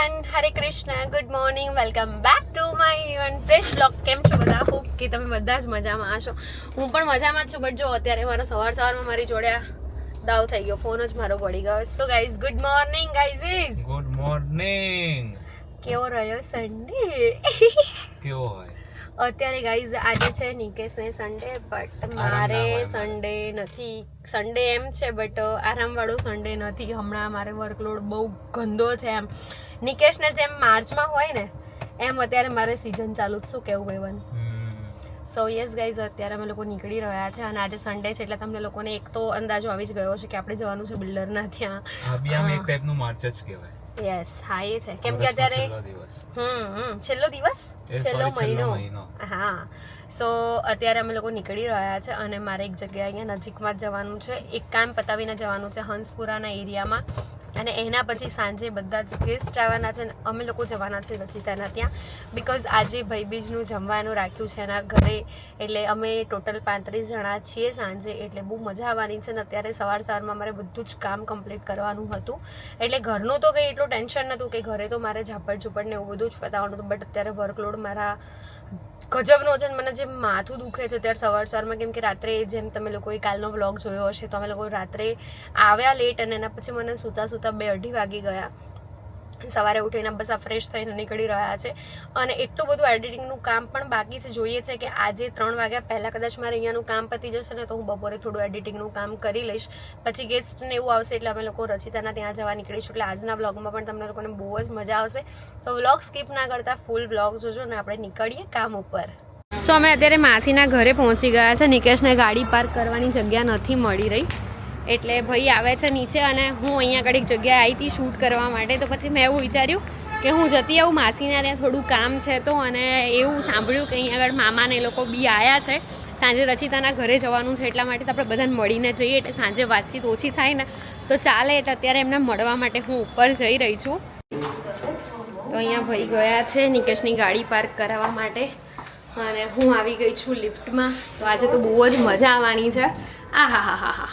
Everyone Hare Krishna good morning welcome back to my યુઅન fresh blog કેમ છો બધા? Hope કે તમે બધા જ મજામાં હશો. હું પણ મજામાં જ છું બટ જો અત્યારે મારો સવાર સવારમાં મારી જોડે દાવ થઈ ગયો. ફોન જ મારો પડી ગયો. So guys good morning guys good morning કેવો રહ્યો સન્ડે કેવો હોય? અત્યારે ગાઈઝ આજે છે નિકેશને સન્ડે બટ મારે સન્ડે નથી. સન્ડે એમ છે બટ આરામવાળો સન્ડે નથી. હમણાં મારે વર્કલોડ બહુ ગંદો છે એમ. નિકેશને જેમ માર્ચમાં હોય ને એમ અત્યારે મારે સિઝન ચાલુ જ શું કેવું ભાઈવન સો યસ ગાઈઝ અત્યારે અમે લોકો નીકળી રહ્યા છે અને આજે સન્ડે છે એટલે તમને લોકોને એક તો અંદાજો આવી જ ગયો છે કે આપણે જવાનું છે બિલ્ડરના ત્યાં. આમ એક ટાઈપનું માર્ચ જ કહેવાય. યસ હા એ છે. કેમ કે અત્યારે હમ. છેલ્લો દિવસ? છેલ્લો મહિનો. હા. સો અત્યારે અમે લોકો નીકળી રહ્યા છે અને મારે એક જગ્યાએ અહીંયા નજીકમાં જવાનું છે. એક કામ પતાવીને જવાનું છે હંસપુરાના એરિયામાં. અને એના પછી સાંજે બધા જ ગેસ્ટ આવવાના છે અને અમે લોકો જવાના છે રચિતાના ત્યાં. બિકોઝ આજે ભાઈબીજનું જમવાનું રાખ્યું છે એના ઘરે, એટલે અમે ટોટલ પાંત્રીસ જણા છીએ સાંજે, એટલે બહુ મજા આવવાની છે ને અત્યારે સવાર સવારમાં મારે બધું જ કામ કમ્પ્લીટ કરવાનું હતું. એટલે ઘરનું તો કંઈ એટલું ટેન્શન નહોતું કે ઘરે તો મારે ઝાપડ ઝુપડ ને એવું બધું જ પતાવવાનું હતું બટ અત્યારે વર્કલોડ મારા ગજબનો છે મને જે માથું દુખે છે ત્યારે સવાર સવારમાં, કેમ કે રાત્રે જેમ તમે લોકોએ કાલનો વ્લોગ જોયો હશે, તો અમે લોકો રાત્રે આવ્યા લેટ અને એના પછી મને સૂતા સૂતા બે અઢી વાગી ગયા. સવારે ઉઠીને બસ આ ફ્રેશ થઈને નીકળી રહ્યા છે. અને એટલું બધું એડિટિંગનું કામ પણ બાકી છે. જોઈએ છે કે આજે ત્રણ વાગ્યા પહેલાં કદાચ મારે અહીંયાનું કામ પતી જશે ને તો હું બપોરે થોડું એડિટિંગનું કામ કરી લઈશ. પછી ગેસ્ટને એવું આવશે એટલે અમે લોકો રચિતાના ત્યાં જવા નીકળીશું. એટલે આજના બ્લોગમાં પણ તમને લોકોને બહુ જ મજા આવશે. તો વ્લોગ સ્કીપ ના કરતા ફૂલ બ્લોગ જોજો અને આપણે નીકળીએ કામ ઉપર. સો અમે અત્યારે માસીના ઘરે પહોંચી ગયા છે. નિકેશને ગાડી પાર્ક કરવાની જગ્યા નથી મળી રહી. એટલે ભાઈ આવે છે નીચે અને હું અહીંયા આગળ એક જગ્યાએ આવી હતી શૂટ કરવા માટે. તો પછી મેં એવું વિચાર્યું કે હું જતી આવું, માસીના ત્યાં થોડું કામ છે તો અને એવું સાંભળ્યું કે અહીંયા આગળ મામાને એ લોકો બી આવ્યા છે. સાંજે રચિતાના ઘરે જવાનું છે એટલા માટે તો આપણે બધાને મળીને જઈએ એટલે સાંજે વાતચીત ઓછી થાય ને. તો ચાલે એટલે અત્યારે એમને મળવા માટે હું ઉપર જઈ રહી છું. તો અહીંયા ભાઈ ગયા છે નિકેશની ગાડી પાર્ક કરાવવા માટે. અને હું આવી ગઈ છું લિફ્ટમાં. તો આજે તો બહુ જ મજા આવવાની છે. આ હા હા હા હા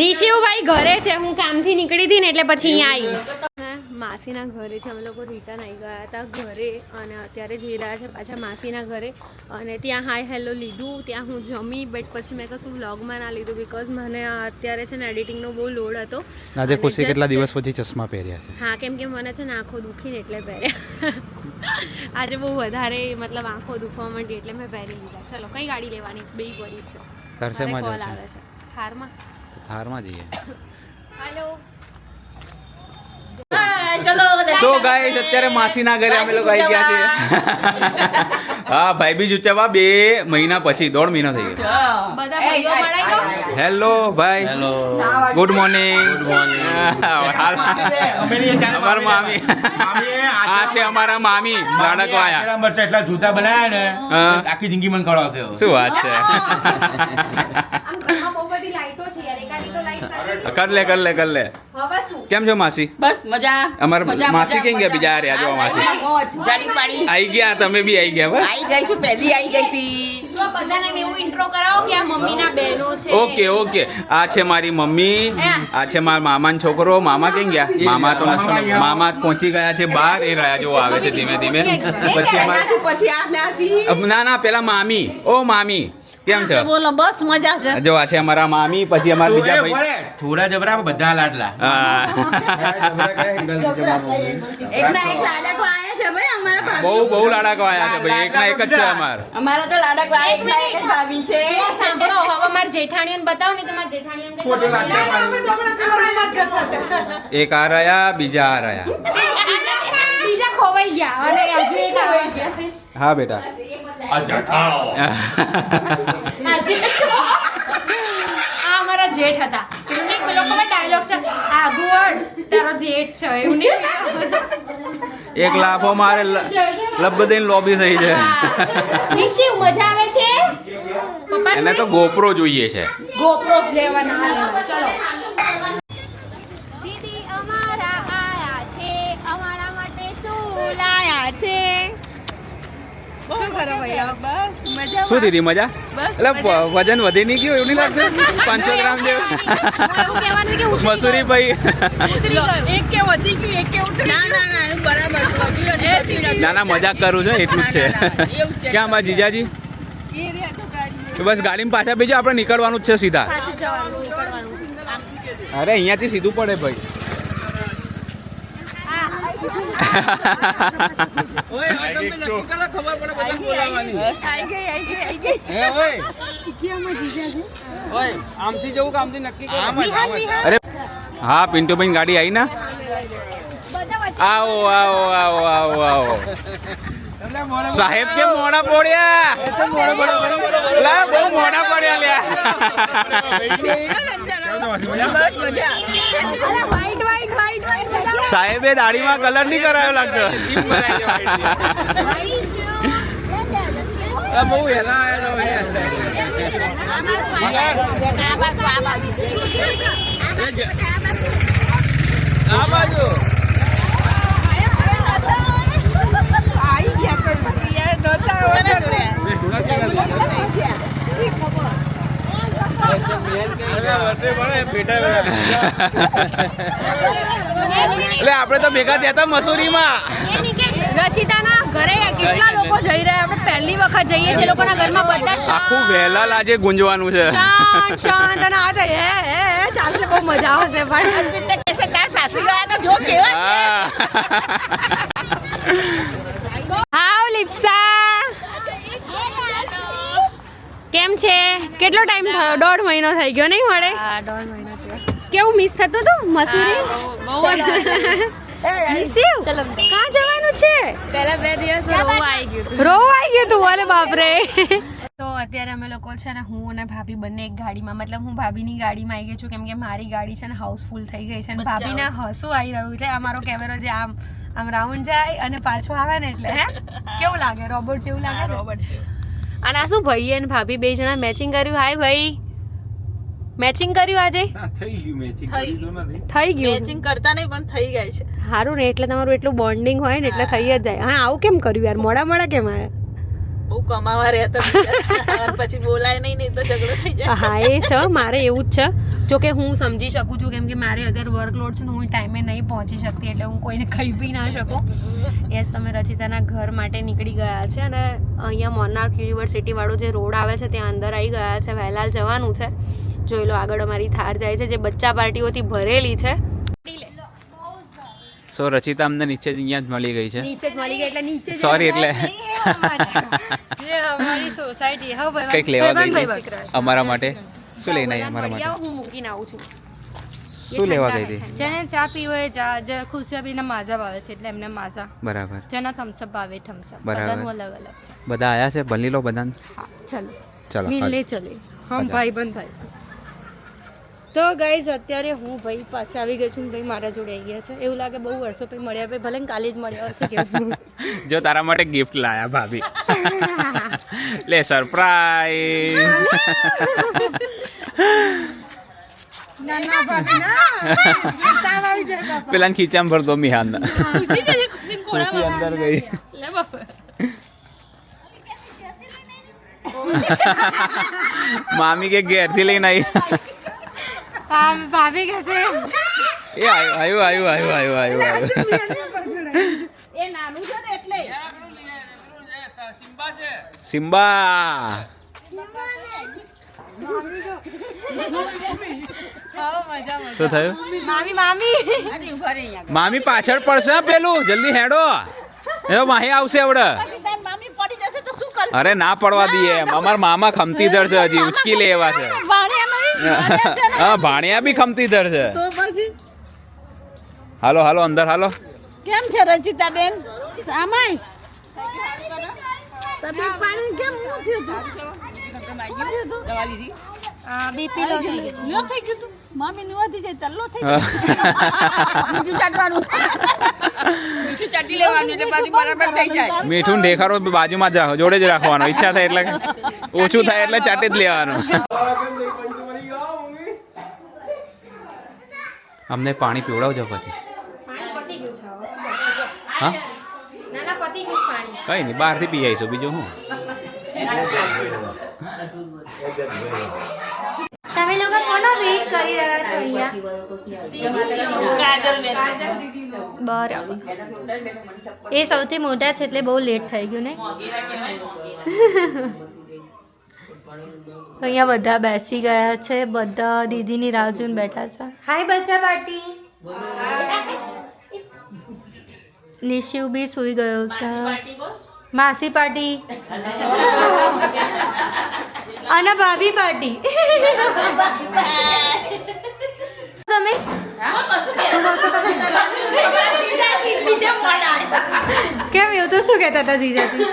નિશિવભાઈ ઘરે છે હું કામથી નીકળી હતી ને એટલે પછી અહીંયા આવી. હા માસીના ઘરેથી અમે લોકો રિટર્ન આવી ગયા હતા ઘરે અને અત્યારે જઈ રહ્યા છે પાછા માસીના ઘરે. અને ત્યાં હાય હેલો લીધું ત્યાં હું જમી બટ પછી મેં કશું વ્લોગમાં ના લીધું બીકોઝ મને અત્યારે છે ને એડિટિંગનો બહુ લોડ હતો. આજે ખુશી કેટલા દિવસ પછી ચશ્મા પહેર્યા છે? હા કેમ કે મને છે ને આંખો દુખીને એટલે પહેર્યા. આજે બહુ વધારે મતલબ આંખો દુખવા માંડી એટલે મેં પહેરી લીધા. ચલો કઈ ગાડી લેવાની છે? બે પડી છે. તારે શેમાં કોલ છે. થારમાં? થારમાં જઈએ. હેલો સો ગાઈસ અત્યારે માસીના ઘરે અમે લોકો આવી ગયા છે હા ભાઈ બીજ ઉચ્ચાવા બે મહિના પછી દોઢ મહિનો થઈ ગયો. હેલો ભાઈ. Hello good morning good morning અમારા મામી. આ છે અમારા મામી. લાડકો આયા. મરચા એટલા જૂતા બનાયા ને આખી જિંદગી મને કળાવશે. શું વાત છે? કર લે કર લે કર લે. કેમ છો માસી? બસ મજા. અમારા માસી કેમ ગયા? બીજા રહ્યા જો માસી. જાડી પાડી. આઈ ગયા તમે બી આઈ ગયા બસ. આઈ ગઈ છું પહેલી આઈ ગઈ હતી. જો બધાને એવું ઇન્ટ્રો કરાવો કે આ મમ્મીના બહેનો છે. Okay okay. આ છે મારી મમ્મી આ છે મારા મામાનો છોકરો. મામા કેમ ગયા? મામા તો નથી. મામા પહોંચી ગયા છે બહાર. એ રહ્યા જો આવે છે ધીમે ધીમે. પછી અમારા પછી આ નાસી. ના ના પેલા મામી. ઓ મામી. કેમ છે? બોલો બસ મજા છે. જો આ છે અમારા મામી પછી અમારા બીજા ભાઈ. થોડા જબરા બધા લાડલા. હા. એકના એક લાડકો આયા છે ભાઈ અમારા ભાભી. બહુ બહુ લાડકો આયા છે ભાઈ. એકના એક જ છે અમાર. અમારા તો લાડકો આ એકના એક જ ભાભી છે. જો સાંભળો હવે મારા જેઠાણીઓને બતાવો ને તમાર જેઠાણી એમ ખોટું કે લાગશે. પાછું. અમે તો હમણાં પેલા રૂમમાં જ જતા હતા. એક આ રહ્યા બીજા આ રહ્યા. બીજા ખોવાઈ ગયા. અને હજુ એક આવે છે. હા બેટા. આ અમારા જેઠ હતા. એવું નહીં પેલો ખબર ડાયલોગ છે આગુવડ તારો જેઠ છે એવું નહીં. એક લાફો મારે લબ્બદેન લોબી થઈ છે. નિશિવ મજા આવે છે? એને તો ગોપરો જોઈએ છે. ગોપરો લેવાના ચલો દીદી અમારા આયા છે અમારા માટે શું લાયા છે શું દીધી મજા? એટલે વજન વધી નહીં ગયું એવું નહીં લાગતું? પાંચસો ગ્રામ જેવું? મસૂરી ભાઈ. ઉતરી ગયું. એક કે વધી ગયું એક કે ઉતરી ના ના ના બરાબર ના ના મજાક કરું છું એટલું જ છે. ક્યાં મારા જીજાજી? બસ ગાડીમાં પાછા બીજા આપણે નીકળવાનું જ છે સીધા. પાછું જવાનું નીકળવાનું. અરે અહીંયાથી સીધું પડે ભાઈ. અરે હા પિન્ટુભાઈ ગાડી આવી ના આવો આવો આવો આવો આવો સાહેબ કે મોડા પડ્યા બહુ મોડા પડ્યા લ્યા વાઈટ વાઈટ વાઈટ સાહેબે દાઢીમાં કલર નહીં કરાયો લાગતો. બહુ આ બાજુ. આવી ગયા એટલે આપણે તો ભેગા થયા હતા મસૂરીમાં. રચિતાના ઘરે કેટલા લોકો જઈ રહ્યા? આપણે પહેલી વખત જઈએ છીએ લોકોના ઘરમાં બધા આખું વહેલા લાજે ગુંજવાનું છે. શાંત શાંત અને આ તો હે હે હે ચાલશે બહુ મજા આવશે પણ કેસે તાર સાસરી ગયા તો જો કેવા હા. હાવ લિપ્સા. કેમ છે? કેટલો ટાઈમ થયો? દોઢ મહિનો થઈ ગયો નહીં મળે? કેવું મિસ થતું હતું મસૂરી? મિસ્યું કાં જવાનું છે? પહેલા બે દિવસ રોવા આવી ગયું રોવા આવી ગયું તું અરે બાપરે. તો અત્યારે અમે લોકો છે ને હું અને ભાભી બંને એક ગાડીમાં મતલબ હું ભાભીની ગાડીમાં આવી ગઈ છું કેમ કે મારી ગાડી છે ને હાઉસફુલ થઈ ગઈ છે અને ભાભીને હસું આવી રહ્યું છે. આ મારો કેમેરો જે આમ આમ રાઉન્ડ જાય અને પાછો આવે ને એટલે હે? કેવું લાગે? રોબોટ જેવું લાગે રોબોટ અને આ શું ભાઈ અને ભાભી બે જણા મેચિંગ કર્યું? હાય ભાઈ. મેચિંગ કર્યું આજે? થઈ ગયું મેચિંગ. કરતા નહીં પણ થઈ ગઈ છે. સારું ને એટલે તમારું એટલું બોન્ડિંગ હોય ને એટલે થઈ જ જાય. હા આવું કેમ કર્યું યાર? મોડા મોડા કેમ આયા? બહુ કમાવા રહેતા. પછી બોલાય નહીં નહીં તો ઝઘડો થઈ જાય. હા એ છે મારે એવું જ છે. જો કે હું સમજી શકું છું કેમ કે મારે અત્યારે વર્કલોડ છે ને હું ટાઈમે નહીં પહોંચી શકતી એટલે હું કોઈને કહી બી ના શકું. યસ તમે રચિતાના ઘર માટે નીકળી ગયા છે અને અહીંયા મોનાર્ક યુનિવર્સિટી વાળો જે રોડ આવે છે ત્યાં અંદર આવી ગયા છે વહેલાલ જવાનું છે. જોઈ લો આગળ અમારી થાર જાય છે જે બચ્ચા પાર્ટીઓથી ભરેલી છે. સો રચિતા અમને નીચે જ અહીંયા જ મળી ગઈ છે. નીચે જ મળી ગઈ એટલે નીચે સોરી એટલે અમારી. સોસાયટી હવે કંઈક લેવા ગઈ છે. અમારા માટે. શું લઈને આવી અમારા માટે? હું મૂકીને આવું છું. શું લેવા ગઈ હતી? જેને ચા પીવો એ ચા જે ખુશિયાબીને માઝા ભાવે છે એટલે એમને માઝા બરાબર. જેના થમ્સઅપ ભાવે થમ્સઅપ બરાબર. અલગ અલગ છે. બધા આયા છે? ભલી લો બધાને. હા ચલો. ચલો મિલે ચલે. હમ ભાઈ બંધ ભાઈ. તો ગાઈઝ અત્યારે હું ભાઈ પાસે આવી ગઈ છું ને ભાઈ મારા જોડે આવી ગયા છે. એવું લાગે બહુ વર્ષો પછી મળ્યા ભાઈ ભલે કાલે જ મળ્યા હશે કેવું જો તારા માટે ગિફ્ટ લાયા ભાભી. લે સરપ્રાઈઝ પેલા ખીચામાં ભરતો મિહાન ખુશી અંદર ગઈ. મામી કે ઘેરથી લઈને આવી ભાભી કહેશે એ આવ્યું આવ્યું આવ્યું આવ્યું આવ્યું આવ્યું સિમ્બા શું થયું? મામી મામી. મામી પાછળ પડશે પેલું જલ્દી હેડો. એ માહી આવશે આવડે. મામી પડી જશે તો શું કરશે? અરે ના પડવા દઈએ એમ. અમાર મામા ખમતીધર છે હજી ઉચકી લે એવા છે. હા ભાણિયા બી ખમતીદર છે. તો પછી? હાલો હાલો અંદર હાલો. કેમ છે રચિતા બેન આમાય તબિયત પાણી કેમ હું થયું હતું? દવા લીધી. બીપી લો લો થઈ ગયું તું. મામી નું વધી જાય તલ્લો થઈ ગયો. બીજું ચાટવાનું. બીજું ચાટી લેવાનું એટલે પાછી બરાબર થઈ જાય. મીઠું દેખાડો બાજુમાં જ રાખો જોડે જ રાખવાનો. ઈચ્છા થાય એટલે ઓછું થાય એટલે ચાટી જ લેવાનું. અમને પાણી પીવડાવજો પછી. પાણી પતી ગયું છે હવે શું કરશું? હા? ના ના પતી ગયું છે પાણી. કઈ નહીં બહારથી પી આવીશું બીજું હું તમે લોકો કોનો વેઇટ કરી રહ્યા છો અહીંયા? બરાબર. એ સૌથી મોટા છે એટલે બહુ લેટ થઈ ગયું ને? અહીંયા બધા બેસી ગયા છે બધા દીદીની રાહ જોઈને બેઠા છે. હાય બચ્ચા પાર્ટી. નિશિવ બી સૂઈ ગયો છે. માસી પાર્ટી અને ભાભી પાર્ટી. તમે? કેમ એવું તો શું કહેતા હતા જીજાજી?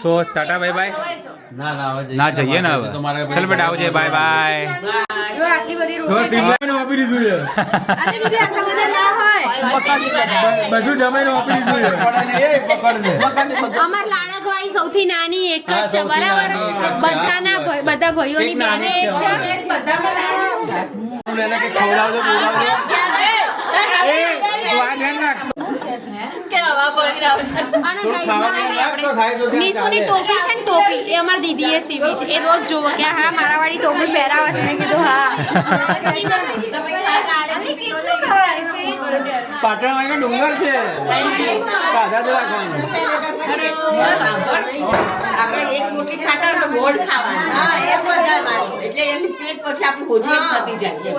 સો ટાટા બાય બાય ના ના જઈએ. ને હવે. ચલ બેટા આવજે બાય બાય. જો આટલી બધી તો સિમલાને વાપરી દીધું છે. અને બીજી આટલા બધા ના હોય. બધું જમાઈને વાપરી દીધું છે. અમાર લાડકવાળી સૌથી નાની એક જ છે બરાબર. બધાના બધા ભાઈઓની બેને એક છે. બધામાં નાની છે. એને કે ખવડાવજો પીવડાવજો અને guys, ના, આપણે નિશુની ટોપી છે ને ટોપી એ અમારી દીદીએ સીવી છે. એ રોજ જોવો કે હા મારા વાળી ટોપી પહેરાવે છે. મેં કીધું હા. પાટણ વાળીનો ડુંગર છે. કાઢા તો રાખવાનું આપણે એક મોટી ખાતા તો ગોળ ખાવાની. હા એ મજા એટલે એમ પેટ પછી આપણી હોજી એમ થતી જાય.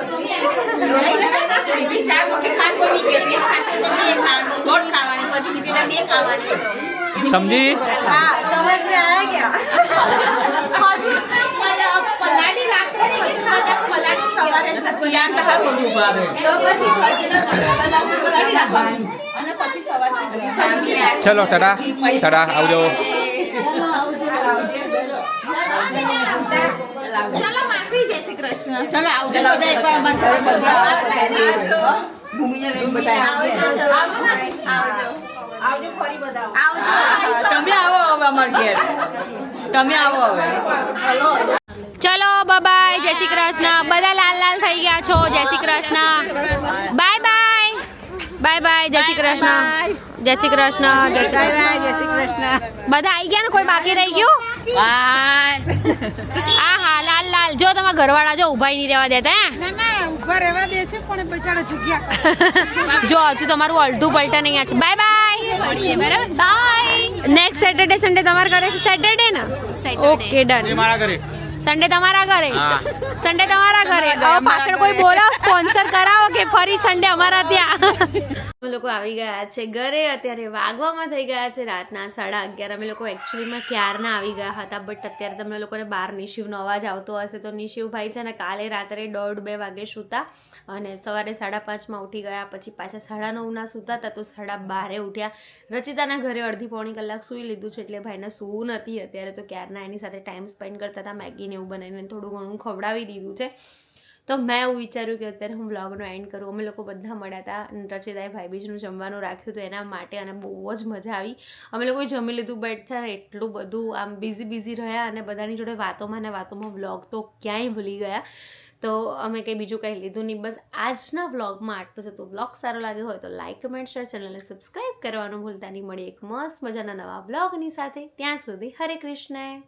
રોટલી ખાતી હોય કે ખાવાની ગોળ ખાવાની. પછી બીજીના બે ખાવાની સમજી? હા સમજ મે આ ગયા હજુ પલાડી રાત્રે ને કીધું પલાડી સવારે પછી તો હા બધું ઊભા રહે. તો પછી પલાડી રાખવાની અને પછી સવારે ચલો ટાટા. ટાટા આવજો. ચલો માસી જય શ્રી કૃષ્ણ. ચલો આવજો. બધા એકવાર ભૂમિને લઈને બધા આવજો. આવજો. માસી. આવજો. આવજો ફરી બધા આવજો. તમે આવો હવે અમાર ઘેર. તમે આવો હવે. ચલો બાય જય શ્રી કૃષ્ણ. બધા લાલ લાલ થઈ ગયા છો. જય Shri Krishna. Bye bye bye bye જય શ્રી કૃષ્ણ. જય શ્રી કૃષ્ણ. જય શ્રી કૃષ્ણ. જય શ્રી કૃષ્ણ. બધા આવી ગયા ને? કોઈ બાકી રહી ગયું? આ હા લાલ લાલ. જો તમારા ઘરવાળા જો ઊભા નહીં રહેવા દેતા હે? ના ના ઊભા રહેવા દે છે પણ બચાડા જગ્યા જો હજુ તમારું અડધું પલટન અહીંયા છે બાય બાય. બરાબર? બાય. નેક્સ્ટ સેટરડે સન્ડે તમારા ઘરે છે? સેટરડે ને? ઓકે ડન મારા ઘરે. સન્ડે તમારા ઘરે? સન્ડે તમારા ઘરે? પાછળ કોઈ બોલાવો સ્પોન્સર કરાવો કે ફરી સન્ડે અમારા ત્યાં? લોકો આવી ગયા છે ઘરે. અત્યારે વાગવામાં થઈ ગયા છે રાતના સાડા અગિયાર. અમે લોકો એકચ્યુઅલીમાં ક્યારના આવી ગયા હતા બટ અત્યારે તમને લોકોને બહાર નિશિવનો અવાજ આવતો હશે. તો નિશિવભાઈ છે ને કાલે રાત્રે દોઢ બે વાગે સૂતા અને સવારે સાડા પાંચમાં ઉઠી ગયા. પછી પાછા સાડા નવના સૂતા હતા તો સાડા બારે ઉઠ્યા. રચિતાના ઘરે અડધી પોણી કલાક સૂઈ લીધું છે એટલે ભાઈને સૂવું નથી. અત્યારે તો ક્યારના એની સાથે ટાઈમ સ્પેન્ડ કરતા હતા મેગીને એવું બનાવીને થોડું ઘણું ખવડાવી દીધું છે. તો મેં એવું વિચાર્યું કે અત્યારે હું બ્લોગનો એન્ડ કરું. અમે લોકો બધા મળ્યા હતા. રચિતાએ ભાઈબીજનું જમવાનું રાખ્યું હતું એના માટે અને બહુ જ મજા આવી. અમે લોકોએ જમી લીધું બટ છે એટલું બધું આમ બિઝી બિઝી રહ્યા અને બધાની જોડે વાતોમાં ને વાતોમાં બ્લોગ તો ક્યાંય ભૂલી ગયા. તો અમે કંઈ બીજું કંઈ લીધું નહીં. બસ આજના વ્લોગમાં આટલું છે વ્લોગ સારો લાગ્યો હોય તો લાઇક કમેન્ટ શેર ચેનલને સબસ્ક્રાઈબ કરવાનું ભૂલતા નહીં. મળી એક મસ્ત મજાના નવા બ્લોગની સાથે. ત્યાં સુધી હરે કૃષ્ણ.